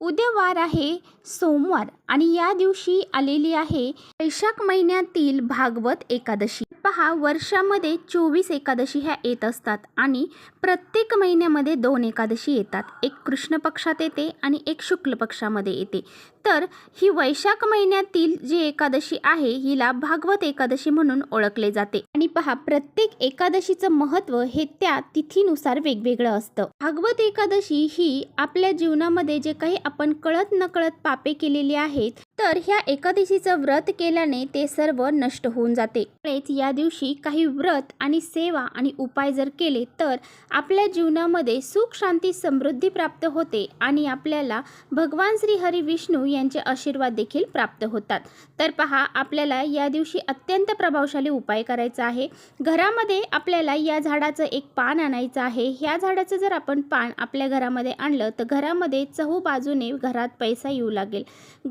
उद्या वार आहे सोमवार आणि या दिवशी आलेली आहे वैशाख महिन्यातील भागवत एकादशी. पहा वर्षामध्ये चोवीस एकादशी ह्या येत असतात आणि प्रत्येक महिन्यामध्ये दोन एकादशी येतात. एक कृष्ण पक्षात येते आणि एक शुक्ल पक्षामध्ये येते. तर ही वैशाख महिन्यातील जी एकादशी आहे हिला भागवत एकादशी म्हणून ओळखले जाते. आणि पहा प्रत्येक एकादशीचं महत्त्व हे त्या तिथीनुसार वेगवेगळं असतं. भागवत एकादशी ही आपल्या जीवनामध्ये जे काही आपण कळत नकळत पापे केलेली आहेत तर ह्या एकादशीचं व्रत केल्याने ते सर्व नष्ट होऊन जाते. त्यामुळेच या दिवशी काही व्रत आणि सेवा आणि उपाय जर केले तर आपल्या जीवनामध्ये सुख शांती समृद्धी प्राप्त होते आणि आपल्याला भगवान श्री हरी विष्णू यांचे आशीर्वाद देखील प्राप्त होतात. तर पहा आपल्याला या दिवशी अत्यंत प्रभावशाली उपाय करायचा आहे. घरामध्ये आपल्याला या झाडाचं एक पान आणायचं आहे. ह्या झाडाचं जर आपण पान आपल्या घरामध्ये आणलं तर घरामध्ये चहू बाजूने घरात पैसा येऊ लागेल.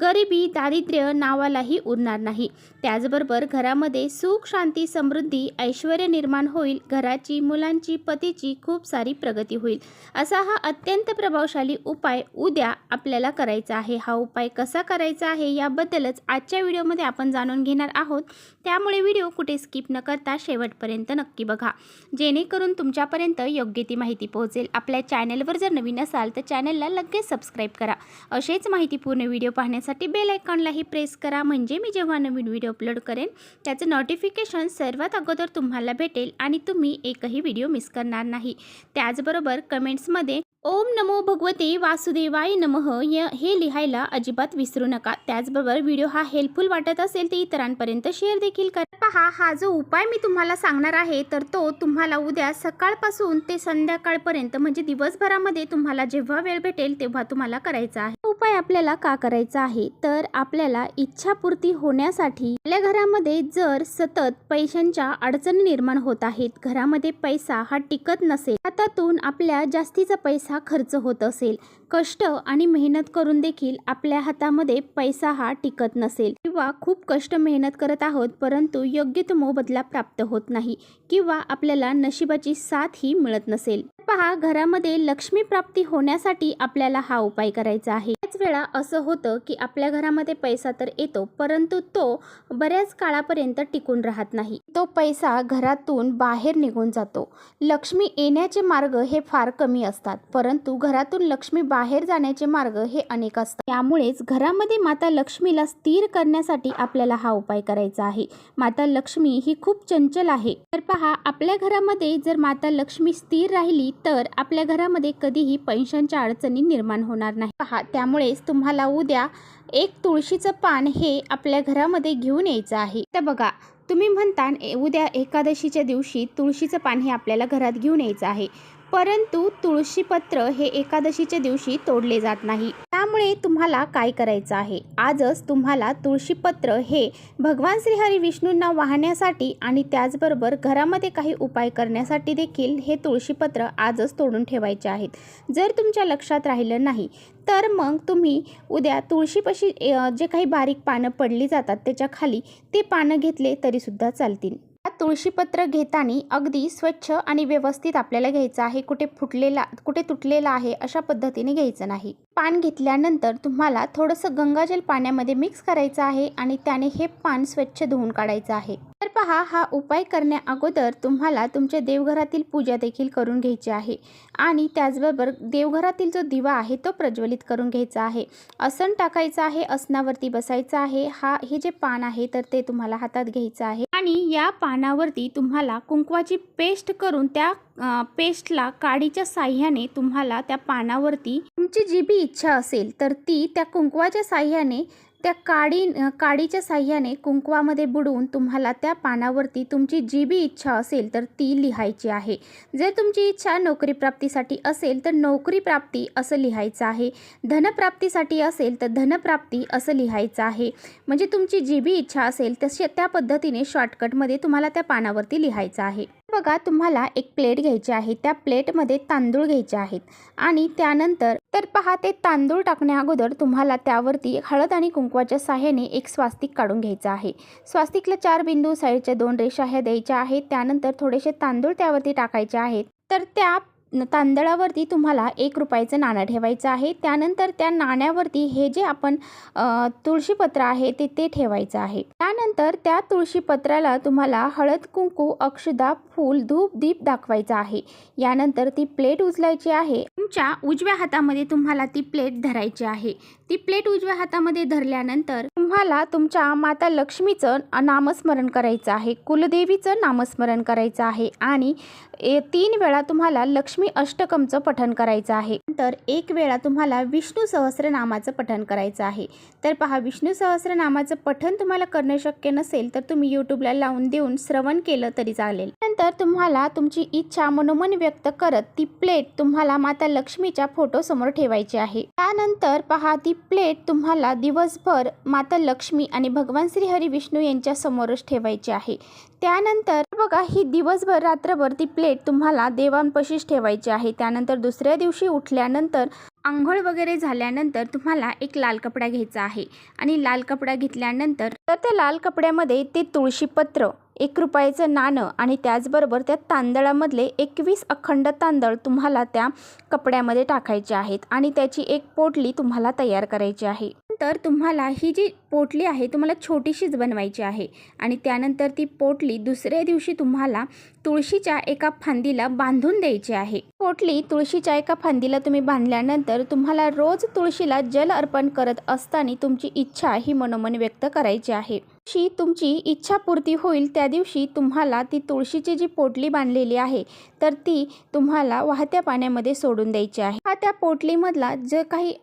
गरिबी दारिद्र्य नावालाही उरणार नाही. त्याचबरोबर घरामध्ये सुख शांती समृद्धी ऐश्वर निर्माण होईल. घराची मुलांची पतीची खूप सारी प्रगती होईल. असा हा अत्यंत प्रभावशाली उपाय उद्या आपल्याला करायचा आहे. हा उपाय कसा करायचा आहे याबद्दलच आजच्या व्हिडिओमध्ये आपण जाणून घेणार आहोत. त्यामुळे व्हिडिओ कुठे स्किप न करता शेवटपर्यंत नक्की बघा. जेणेकरून तुमच्यापर्यंत योग्य ती माहिती पोहोचेल. आपल्या चॅनलवर जर नवीन असाल तर चॅनलला लगेच सबस्क्राईब करा. असेच माहितीपूर्ण व्हिडिओ पाहण्यासाठी बेल आयकॉनलाही प्रेस करा. म्हणजे मी जेव्हा नवीन व्हिडिओ अपलोड करेन त्याचं नोटिफिकेशन सर्वात अगोदर तुम्हाला भेटेल आणि तुम्ही एकही व्हिडिओ मिस करणार नाही. त्याचबरोबर कमेंट्समध्ये ओम नमो भगवते वासुदेवाय नमः. य हे लिहायला अजिबात विसरू नका. त्याचबरोबर व्हिडिओ हा हेल्पफुल वाटत असेल तर इतरांपर्यंत शेअर देखील करा. पहा हा जो उपाय मी तुम्हाला सांगणार आहे तर तो तुम्हाला उद्या सकाळपासून ते संध्याकाळपर्यंत म्हणजे दिवसभरामध्ये तुम्हाला जेव्हा वेळ भेटेल तेव्हा तुम्हाला करायचा आहे. उपाय आपल्याला का करायचा आहे? तर आपल्याला इच्छापूर्ती होण्यासाठी आपल्या घरामध्ये जर सतत पैशांच्या अडचणी निर्माण होत आहेत घरामध्ये पैसा हा टिकत नसेल हातातून आपल्या जास्तीचा पैसा खर्च होत असेल कष्ट आणि मेहनत करून देखील आपल्या हातामध्ये पैसा हा टिकत नसेल. किंवा खूप कष्ट मेहनत करत आहोत परंतु योग्य तो मोबदला प्राप्त होत नाही किंवा आपल्याला नशिबाची साथ ही मिळत नसेल. पहा घरामध्ये लक्ष्मी प्राप्ती होण्यासाठी आपल्याला हा उपाय करायचा आहे. त्याच वेळा असं होतं की आपल्या घरामध्ये पैसा तर येतो परंतु तो बऱ्याच काळापर्यंत टिकून राहत नाही. तो पैसा घरातून बाहेर निघून जातो. लक्ष्मी येण्याचे मार्ग हे फार कमी असतात परंतु घरातून लक्ष्मी बाहेर बाहेर जाण्याचे मार्ग हे अनेक असतात. त्यामुळेच घरामध्ये माता लक्ष्मीला स्थिर करण्यासाठी आपल्याला हा उपाय करायचा आहे. माता लक्ष्मी ही खूप चंचल आहे. तर पहा आपल्या घरामध्ये जर माता लक्ष्मी स्थिर राहिली तर आपल्या घरामध्ये कधीही पैशांच्या अडचणी निर्माण होणार नाही पहा त्यामुळेच तुम्हाला उद्या एक तुळशीचं पान हे आपल्या घरामध्ये घेऊन यायचं आहे. तर बघा तुम्ही म्हणता उद्या एकादशीच्या दिवशी तुळशीचं पान हे आपल्याला घरात घेऊन यायचं आहे. परंतु तुळशीपत्र हे एकादशीच्या दिवशी तोडले जात नाही. त्यामुळे तुम्हाला काय करायचं आहे? आजच तुम्हाला तुळशीपत्र हे भगवान श्रीहरी विष्णूंना वाहण्यासाठी आणि त्याचबरोबर घरामध्ये काही उपाय करण्यासाठी देखील हे तुळशीपत्र आजच तोडून ठेवायचे आहेत. जर तुमच्या लक्षात राहिलं नाही तर मग तुम्ही उद्या तुळशीपाशी जे काही बारीक पानं पडली जातात त्याच्याखाली ते पानं घेतले तरीसुद्धा चालतील. तुळशीपत्र घेताना अगदी स्वच्छ आणि व्यवस्थित आपल्याला घ्यायचं आहे. कुठे फुटलेला कुठे तुटलेला आहे अशा पद्धतीने घ्यायचं नाही. पान घेतल्यानंतर तुम्हाला थोडंसं गंगाजल पाण्यामध्ये मिक्स करायचं आहे आणि त्याने हे पान स्वच्छ धुवून काढायचं आहे. तर पहा हा उपाय करण्या अगोदर तुम्हाला तुमच्या देवघरातील पूजा देखील करून घ्यायची आहे. आणि त्याचबरोबर देवघरातील जो दिवा आहे तो प्रज्वलित करून घ्यायचा आहे. आसन टाकायचं आहे आसनावरती बसायचं आहे. हा हे जे पान आहे तर ते तुम्हाला हातात घ्यायचं आहे. आणि या पानावरती तुम्हाला कुंकवाची पेस्ट करून त्या पेस्टला काडीच्या साह्याने तुम्हाला त्या पानावरती तुमची जी बी इच्छा असेल तर ती त्या कुंकवाच्या साह्याने त्या काडी काडीच्या साह्याने कुंकवामध्ये बुडवून तुम्हाला त्या पानावरती तुमची जी बी इच्छा असेल तर ती लिहायची आहे. जर तुमची इच्छा नोकरी प्राप्तीसाठी असेल तर नोकरी प्राप्ती असं लिहायचं आहे. धनप्राप्तीसाठी असेल तर धनप्राप्ती असं लिहायचं आहे. म्हणजे तुमची जी बी इच्छा असेल तशी त्या पद्धतीने शॉर्टकटमध्ये तुम्हाला त्या पानावरती लिहायचं आहे. बघा तुम्हाला एक प्लेट घ्यायची आहे. त्या प्लेटमध्ये तांदूळ घ्यायचे आहेत. आणि त्यानंतर तर पहा ते तांदूळ टाकण्या अगोदर तुम्हाला त्यावरती हळद आणि कुंकवाच्या सहाय्याने एक स्वास्तिक काढून घ्यायचं आहे. स्वास्तिकला चार बिंदू साईडच्या दोन रेषा ह्या द्यायच्या आहेत. त्यानंतर थोडेसे तांदूळ त्यावरती टाकायचे आहेत. तर त्या तांदळावरती तुम्हाला एक रुपयाचं नाणं ठेवायचं आहे. त्यानंतर त्या नाण्यावरती हे जे आपण तुळशीपत्र आहे ते ते ठेवायचं आहे. त्यानंतर त्या तुळशीपत्राला तुम्हाला हळद कुंकू अक्षदा फूल धूप दीप दाखवायचा आहे. यानंतर ती प्लेट उचलायची आहे. तुमच्या उजव्या हातामध्ये तुम्हाला ती प्लेट धरायची आहे. ती प्लेट उजव्या हातामध्ये धरल्यानंतर तुम्हाला तुमच्या माता लक्ष्मीचं नामस्मरण करायचं आहे. कुलदेवीचं नामस्मरण करायचं आहे आणि तीन वेळा तुम्हाला लक्ष्मी अष्टकमचं पठण करायचं आहे. नंतर एक वेळा तुम्हाला विष्णू सहस्रनामाचं पठण करायचं आहे. तर पहा विष्णू सहस्रनामाचं पठण तुम्हाला करणं शक्य नसेल तर तुम्ही यूट्यूबला लावून देऊन श्रवण केलं तरी चालेल. नंतर तुम्हाला तुमची इच्छा मनोमन व्यक्त करत ती प्लेट तुम्हाला माता लक्ष्मीच्या फोटो समोर ठेवायची आहे. त्यानंतर पहा ती प्लेट तुम्हाला दिवसभर माता लक्ष्मी आणि भगवान श्री हरी विष्णू यांच्या समोरच ठेवायची आहे. त्यानंतर बघा ही दिवसभर रात्रभर ती प्लेट तुम्हाला देवांपाशीच ठेवायची आहे. त्यानंतर दुसऱ्या दिवशी उठल्यानंतर आंघोळ वगैरे झाल्यानंतर तुम्हाला एक लाल कपडा घ्यायचा आहे. आणि लाल कपडा घेतल्यानंतर तर त्या लाल कपड्यामध्ये ते तुळशीपत्र एक रुपयाचं नाणं आणि त्याचबरोबर त्या तांदळामधले एकवीस अखंड तांदळ तुम्हाला त्या कपड्यामध्ये टाकायचे आहेत. आणि त्याची एक पोटली तुम्हाला तयार करायची आहे. तर तुम्हाला ही जी पोटली आहे तुम्हाला छोटीशीच बनवायची आहे. आणि त्यानंतर ती पोटली दुसऱ्या दिवशी तुम्हाला तुळशीच्या एका फांदीला बांधून द्यायची आहे. पोटली तुळशीच्या एका फांदीला तुम्ही बांधल्यानंतर तुम्हाला रोज तुळशीला जल अर्पण करत असताना तुमची इच्छा ही मनोमन व्यक्त करायची आहे. दिवशी तुमची इच्छापूर्ती होईल त्या दिवशी तुम्हाला ती तुळशीची जी पोटली बांधलेली आहे तर ती तुम्हाला वाहत्या पाण्यामध्ये सोडून द्यायची आहे. हा त्या पोटलीमधला जे काही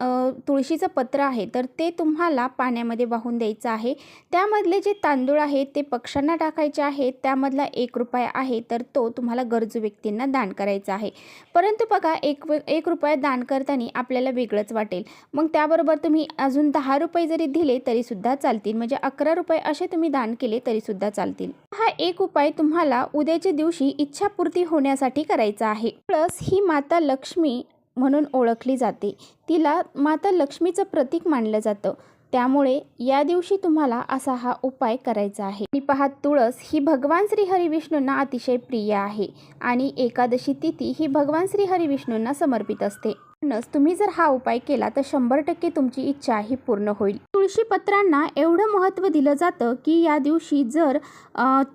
तुळशीचं पत्र आहे तर ते तुम्हाला पाण्यामध्ये वाहून द्यायचं आहे. त्यामधले जे तांदूळ आहेत ते पक्ष्यांना टाकायचे आहेत त्यामधला एक रुपया आहे तर तो तुम्हाला गरजू व्यक्तींना दान करायचा आहे. परंतु बघा एक एक रुपया दान करताना आपल्याला वेगळंच वाटेल. मग त्याबरोबर तुम्ही अजून दहा रुपये जरी दिले तरीसुद्धा चालतील. म्हणजे अकरा रुपये असे तुम्ही दान केले तरीसुद्धा चालतील. हा एक उपाय तुम्हाला उद्याच्या दिवशी इच्छापूर्ती होण्यासाठी करायचा आहे. प्लस ही माता लक्ष्मी म्हणून ओळखली जाते. तिला माता लक्ष्मीचं प्रतीक मानलं जातं. त्यामुळे या दिवशी तुम्हाला असा हा उपाय करायचा आहे. आणि पहा तुळस ही भगवान श्री हरिविष्णूंना अतिशय प्रिय आहे आणि एकादशी तिथी ही भगवान श्री हरिविष्णूंना समर्पित असते. म्हणूनच तुम्ही जर हा उपाय केला तर शंभर टक्के तुमची इच्छा ही पूर्ण होईल. तुळशीपत्रांना एवढं महत्त्व दिलं जातं की या दिवशी जर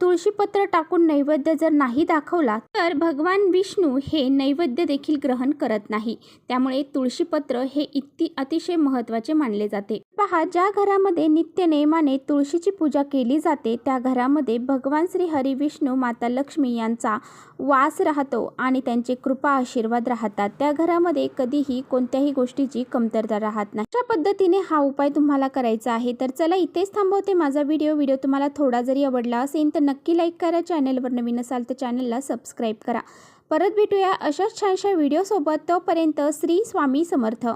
तुळशीपत्र टाकून नैवेद्य जर नाही दाखवला तर भगवान विष्णू हे नैवेद्य देखील ग्रहण करत नाही. त्यामुळे तुळशीपत्र हे इतकी अतिशय महत्त्वाचे मानले जाते. पहा ज्या घरामध्ये नित्य नेमाने तुळशीची पूजा केली जाते त्या घरामध्ये भगवान श्री हरी विष्णू माता लक्ष्मी यांचा वास राहतो आणि त्यांचे कृपा आशीर्वाद राहतात. त्या घरामध्ये कधीही कोणत्याही गोष्टीची कमतरता राहत नाही. अशा पद्धतीने हा उपाय तुम्हाला करायचा आहे. तर चला इथेच थांबवते माझा व्हिडिओ. व्हिडिओ तुम्हाला थोडा जरी आवडला असेल तर नक्की लाईक करा. चॅनलवर नवीन असाल तर चॅनलला सबस्क्राईब करा. परत भेटूया अशाच छानशा व्हिडिओसोबत. तोपर्यंत श्री स्वामी समर्थ.